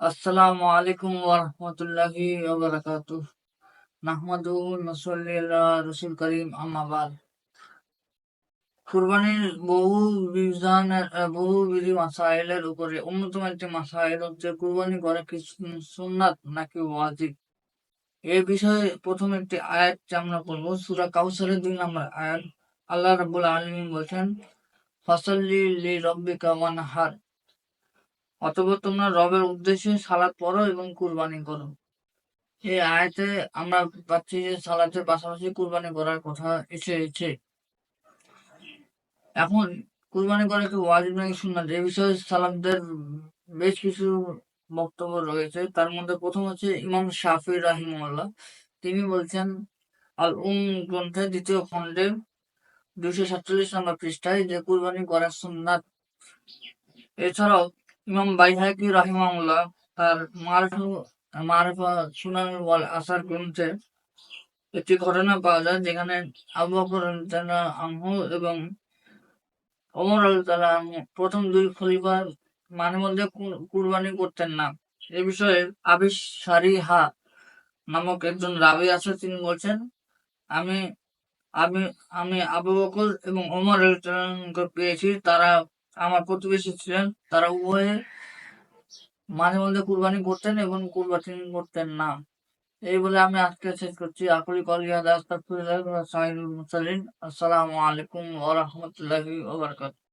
আসসালামু আলাইকুম ওরহমতুল্লাহি ওবারাকাতুহ নাহমাদু নসল্লি রসুল করিম আমাবাদ কুরবানির বহু বিধান, বহু বিধি মাসাইলের উপরে, অন্যতম একটি মাসাইল হচ্ছে কুরবানি করা কি সুন্নাত নাকি ওয়াজিব? এ বিষয়ে প্রথম একটি আয়াত আমরা করব সুরা কাউসারের দুই নম্বর আয়াত। আল্লাহ রাব্বুল আলামিন বলেন ফাসাল্লি রাব্বিকা ওয়ানহার অতঃপর তোমরা রবের উদ্দেশ্যে সালাত পড়ো এবং কুরবানি করো। এই আয়াতে আমরা পাচ্ছি যে সালাতের পাশাপাশি কুরবানি করার কথা এসেছে। এখন কুরবানি করা কি ওয়াজিব নাকি সুন্নাত? এই বিষয়ে সালামদের বেশ কিছু বক্তব্য রয়েছে। তার মধ্যে প্রথম হচ্ছে ইমাম শাফি রাহিমুল্লাহ তিনি বলছেন, আল উম গ্রন্থে দ্বিতীয় খণ্ডে দুশো সাতচল্লিশ নম্বর পৃষ্ঠায় যে কুরবানি করা সুন্নাত, এছাড়াও ইমাম বাইহাকি রাহিমাহুল্লাহ তার মারফু, মারফা সুনান ওয়াল আসার গ্রন্থে একটি ঘটনা পাওয়া যায় যেখানে আবু বকর আনহু এবং অমর আনহু প্রথম দুই খলিফা মাঝে মধ্যে কুরবানি করতেন না। এ বিষয়ে আবিস সারি হা নামক একজন রাবি আছে, তিনি বলছেন, আমি আমি আমি আবু বকর এবং ওমর পেয়েছি, তারা আমার প্রতিবেশী ছিলেন, তারা উভয়ে মাঝে মধ্যে কুরবানি করতেন এবং কুরবানি করতেন না। এই বলে আমি আজকে শেষ করছি। আকুলি কলিয়া সাইদুল মুরসালিন। আসসালামু আলাইকুম ওয়া রাহমাতুল্লাহি ওয়া বারাকাতুহু।